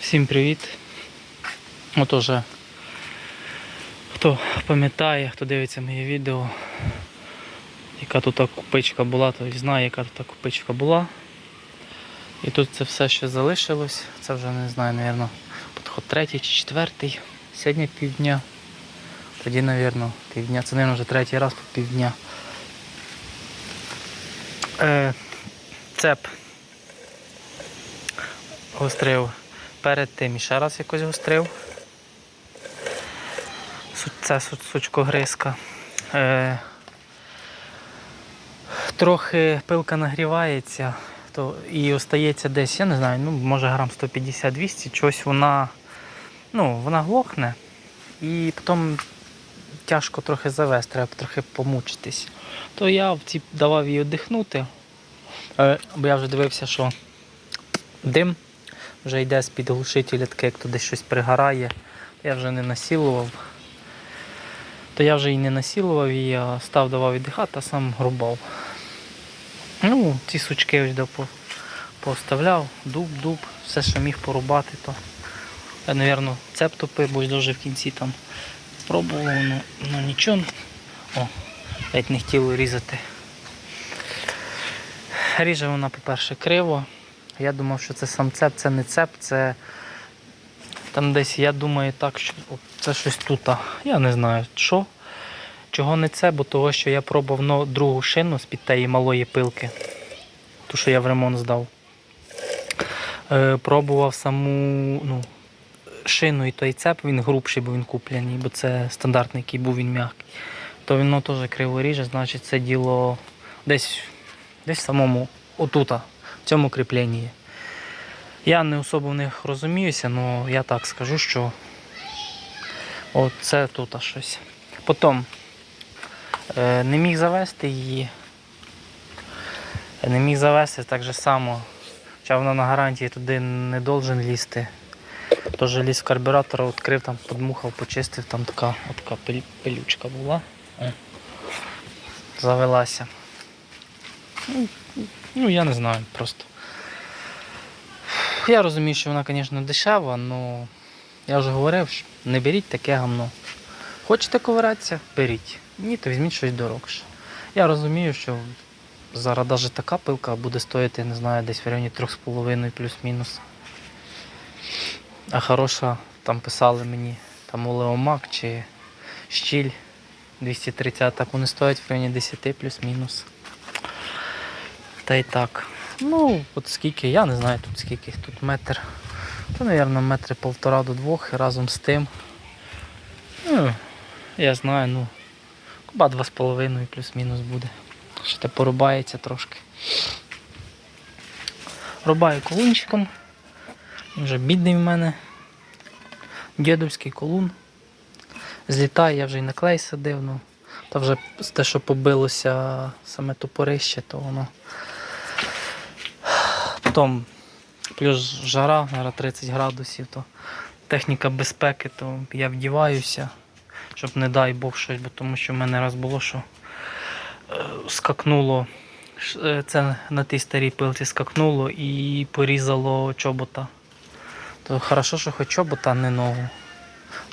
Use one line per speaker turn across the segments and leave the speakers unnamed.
Всім привіт. От уже хто пам'ятає, хто дивиться моє відео, яка тут купичка була, той знає, яка тут купичка була. І тут це все ще залишилось. Це вже не знаю, напевно, підход третій чи четвертий. Сьогодні півдня. Тоді, напевно, півдня. Це, мабуть, вже третій раз по півдня. Е, цеп гострив перед тим ще раз якось гострив. Це су- сучкогризка. Е, трохи пилка нагрівається то і остається десь, я не знаю, ну може грам 150-200, чогось вона, ну, вона глохне і потім тяжко трохи завести, треба трохи помучитись. То я давав їй віддихнути, е, бо я вже дивився, що дим вже йде з-під глушителя, таке, як туди щось пригорає. Я вже не насілував. То я вже і не насілував її, а став давав віддихати, а сам грубав. Ну, ці сучки ось по- поставляв, дуб, дуб, все, що міг порубати, то я, мабуть, цеп топив, бо дуже в кінці там пробував, ну, ну нічого. О, навіть не хотіло різати. Ріже вона, по-перше, криво. Я думав, що це сам цеп, це не цеп, це там десь, я думаю, так, що це щось тут. Я не знаю, що. Чого не це, бо того, що я пробував но- другу шину з-під тієї малої пилки. Ту, що я в ремонт здав. Е, пробував саму ну, шину і той цеп, він грубший, бо він куплений, бо це стандартний, який був він м'який. То воно теж криво ріже, значить це діло десь, десь самому отута, в цьому кріпленні. Я не особо в них розуміюся, але я так скажу, що от це тут щось. Потім е, не міг завести її. Не міг завести так же само. Хоча вона на гарантії туди не должен лізти. Тож ліз в карбюратор, відкрив, там подмухав, почистив, там така, от така пилючка була. Завелася. Ну, я не знаю просто. Я розумію, що вона, звісно, дешева, але я вже говорив, що не беріть таке гамно. Хочете ковиратися, беріть. Ні, то візьміть щось дорогше. Я розумію, що зараз навіть така пилка буде стоїти, не знаю, десь в районі 3,5 плюс-мінус. А хороша, там писали мені, там Олеомак чи щіль 230, так вони стоять в районі 10 плюс-мінус. Та й так. Ну, от скільки, я не знаю тут скільки тут метр. То, мабуть, метри полтора до двох разом з тим. Ну, я знаю, ну, куба два з половиною плюс-мінус буде. Ще те порубається трошки. Рубаю колунчиком. Він вже бідний в мене. Дідовський колун. Злітає, я вже і на клей садив, ну. Та вже те, що побилося саме топорище, то воно. Потім плюс жара, наверное, 30 градусів, то техніка безпеки, то я вдіваюся, щоб не дай Бог щось, бо тому що в мене раз було, що е, скакнуло. е, Це на тій старій пилці скакнуло і порізало чобота. То хорошо, що хоч чобота, не ногу.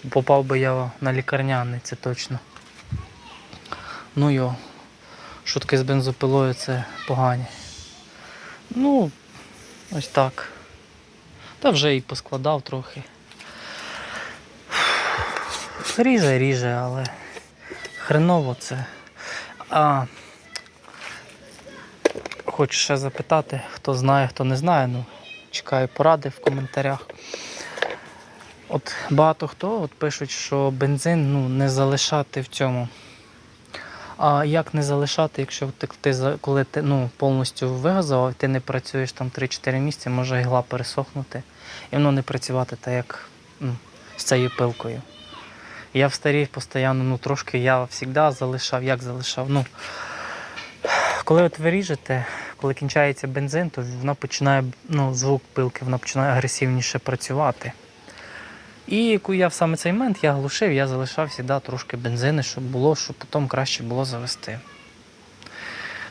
Попав би я на лікарняний, це точно. Ну йо, шутки з бензопилою це погані. Ну, ось так. Та вже і поскладав трохи. Ріже, ріже, але хреново це. А хочу ще запитати, хто знає, хто не знає, ну, чекаю поради в коментарях. От багато хто от пишуть, що бензин ну, не залишати в цьому. А як не залишати, якщо ти, ти коли ти ну, повністю вигазував, ти не працюєш там 3-4 місяці, може ігла пересохнути і воно не працювати так, як ну, з цією пилкою. Я в старій постійно, ну трошки я завжди залишав, як залишав. Ну, коли от ви ріжете, коли кінчається бензин, то вона починає, ну, звук пилки, вона починає агресивніше працювати. І я в саме цей момент я глушив, я залишав завжди трошки бензину, щоб було, щоб потім краще було завести.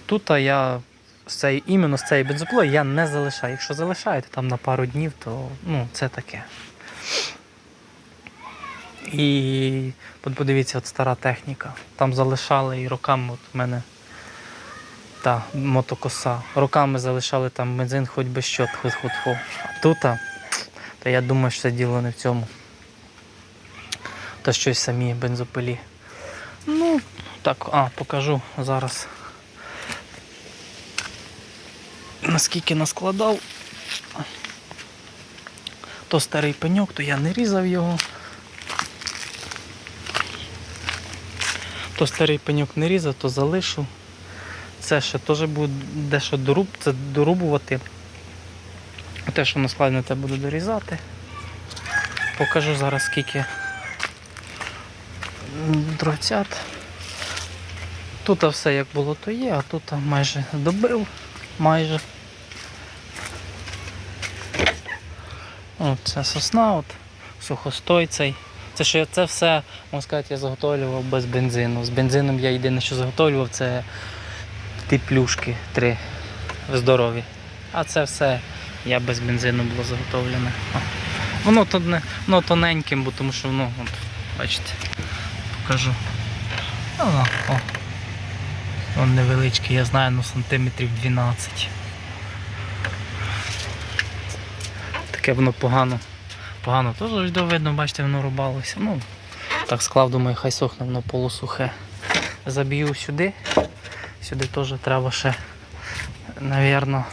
Тут я з цієї, іменно з цієї бензопилою я не залишаю. Якщо залишаю, то там на пару днів, то ну, це таке. І от подивіться, от стара техніка. Там залишали і роками от в мене та мотокоса. Роками залишали там бензин хоч би що, хоч хоч хоч. А тут, то я думаю, що це діло не в цьому. Та щось самі бензопилі. Ну, так, а, покажу зараз. Наскільки наскладав. То старий пеньок, то я не різав його. То старий пеньок не різав, то залишу. Це ще теж буде дещо доруб, це дорубувати. Те, що наскладне, те буду дорізати. Покажу зараз скільки дровцят. Тут все як було, то є, а тут майже добив. Майже. От це сосна, от, сухостой цей. Це ще це все, можна сказати, я заготовлював без бензину. З бензином я єдине, що заготовлював, це ті плюшки три здорові. А це все я без бензину було заготовлене. Воно, воно тоненьким, бо тому що воно, от, бачите, покажу. О, о. Воно невеличке, я знаю, ну сантиметрів 12. Таке воно погано. Погано теж видно, бачите, воно рубалося. Ну, так склав, думаю, хай сохне, воно полусухе. Заб'ю сюди. Сюди теж треба ще, навірно,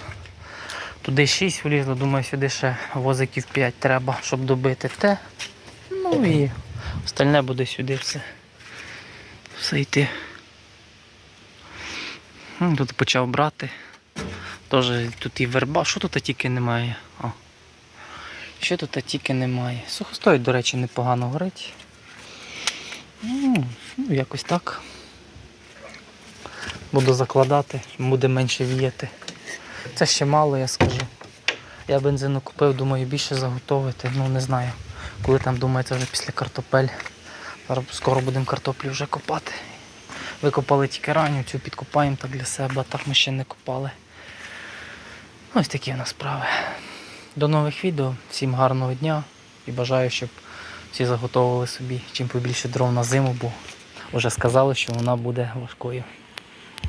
туди 6 влізло, думаю, сюди ще возиків 5 треба, щоб добити те. Ну і остальне буде сюди все. Все йти. Тут почав брати. Теж тут і верба. Що тут тільки немає? О. Що тут тільки немає? Сухостой, до речі, непогано горить. Ну, якось так. Буду закладати, буде менше віяти. Це ще мало, я скажу. Я бензину купив, думаю, більше заготовити. Ну не знаю. Коли там це вже після картопель. Скоро будемо картоплю вже копати. Викопали тільки ранню, цю підкопаємо так для себе, так ми ще не копали. Ось такі в нас справи. До нових відео. Всім гарного дня і бажаю, щоб всі заготовили собі чим побільше дров на зиму, бо вже сказали, що вона буде важкою.